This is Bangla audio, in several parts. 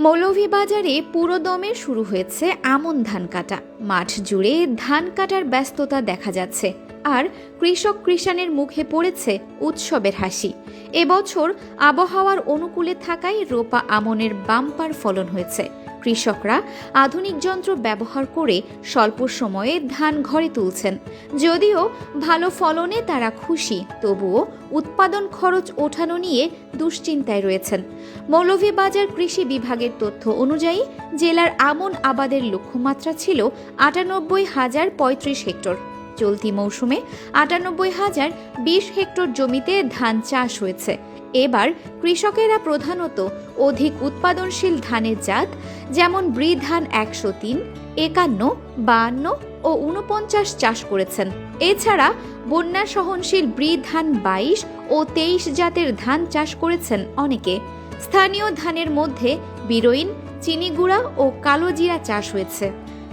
মৌলভীবাজারে পুরোদমে শুরু হয়েছে আমন ধান কাটা। মাঠ জুড়ে ধান কাটার ব্যস্ততা দেখা যাচ্ছে। আর কৃষক কৃষানের মুখে পড়েছে উৎসবের হাসি। এবছর আবহাওয়ার অনুকূলে থাকায় রোপা আমনের বাম্পার ফলন হয়েছে। কৃষকরা আধুনিক যন্ত্র ব্যবহার করে স্বল্প সময়ে ধান ঘরে তুলছেন। যদিও ভালো ফলনে তারা খুশি, তবুও উৎপাদন খরচ ওঠানো নিয়ে দুশ্চিন্তায় রয়েছেন। মৌলভীবাজার কৃষি বিভাগের তথ্য অনুযায়ী, জেলার আমন আবাদের লক্ষ্যমাত্রা ছিল আটানব্বই হাজার পঁয়ত্রিশ হেক্টর। চলতি মৌসুমে আটানব্বই হাজার বিশ হেক্টর জমিতে ধান চাষ হয়েছে। এবার কৃষকেরা প্রধানত অধিক উৎপাদনশীল ধানের জাত, যেমন ব্রি ধান একশো তিন, একান্ন বাহান্ন ও উনপঞ্চাশ চাষ করেছেন। এছাড়া বন্যা সহনশীল ব্রি ধান বাইশ ও তেইশ জাতের ধান চাষ করেছেন অনেকে। স্থানীয় ধানের মধ্যে বিরোইন, চিনিগুড়া ও কালোজিরা চাষ হয়েছে।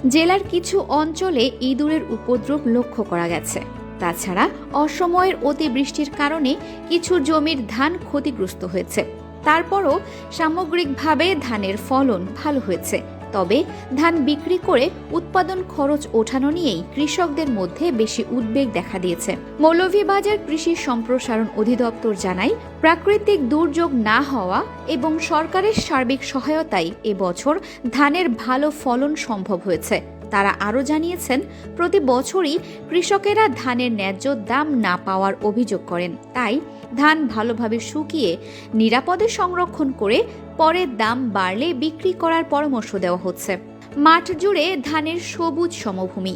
জেলার কিছু অঞ্চলে ইঁদুরের উপদ্রব লক্ষ্য করা গেছে। তাছাড়া অসময়ের অতিবৃষ্টির কারণে কিছু জমির ধান ক্ষতিগ্রস্ত হয়েছে। তারপরও সামগ্রিকভাবে ধানের ফলন ভালো হয়েছে। তবে ধান বিক্রি করে উৎপাদন খরচ ওঠানো নিয়েই কৃষকদের মধ্যে বেশি উদ্বেগ দেখা দিয়েছে। মৌলভীবাজার কৃষি সম্প্রসারণ অধিদপ্তর জানায়, প্রাকৃতিক দুর্যোগ না হওয়া এবং সরকারের সার্বিক সহায়তায় এবছর ধানের ভালো ফলন সম্ভব হয়েছে। তারা আরও জানিয়েছেন, প্রতি বছরই কৃষকেরা ধানের ন্যায্য দাম না পাওয়ার অভিযোগ করেন। তাই ধান ভালোভাবে শুকিয়ে নিরাপদে সংরক্ষণ করে পরে দাম বাড়লে বিক্রি করার পরামর্শ দেওয়া হচ্ছে। মাঠ জুড়ে ধানের সবুজ সমভূমি,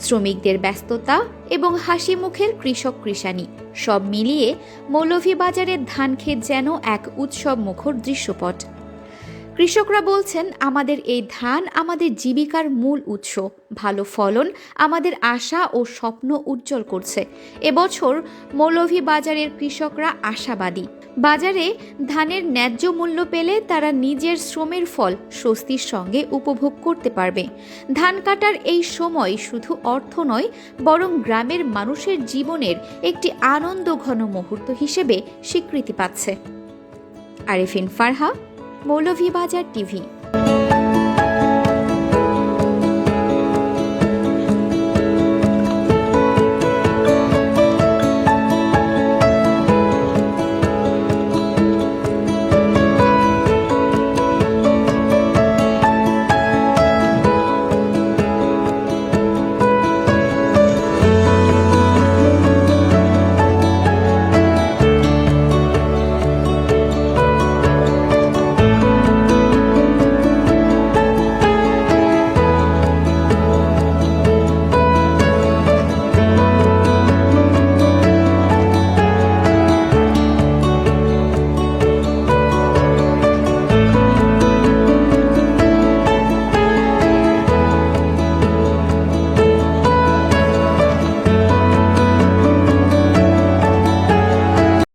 শ্রমিকদের ব্যস্ততা এবং হাসি মুখের কৃষক কৃষানি সব মিলিয়ে মৌলভীবাজারের ধান ক্ষেত যেন এক উৎসব মুখর দৃশ্যপট। কৃষকরা বলছেন, আমাদের এই ধান আমাদের জীবিকার মূল উৎস। ভালো ফলন আমাদের আশা ও স্বপ্ন উজ্জ্বল করছে। এবছর মৌলভীবাজারের কৃষকরা আশাবাদী। বাজারে ধানের ন্যায্য মূল্য পেলে তারা নিজের শ্রমের ফল স্বস্তির সঙ্গে উপভোগ করতে পারবে। ধান কাটার এই সময় শুধু অর্থ নয়, বরং গ্রামের মানুষের জীবনের একটি আনন্দঘন মুহূর্ত হিসেবে স্বীকৃতি পাচ্ছে। আরেফিন ফারহা মৌলভীবাজার টিভি।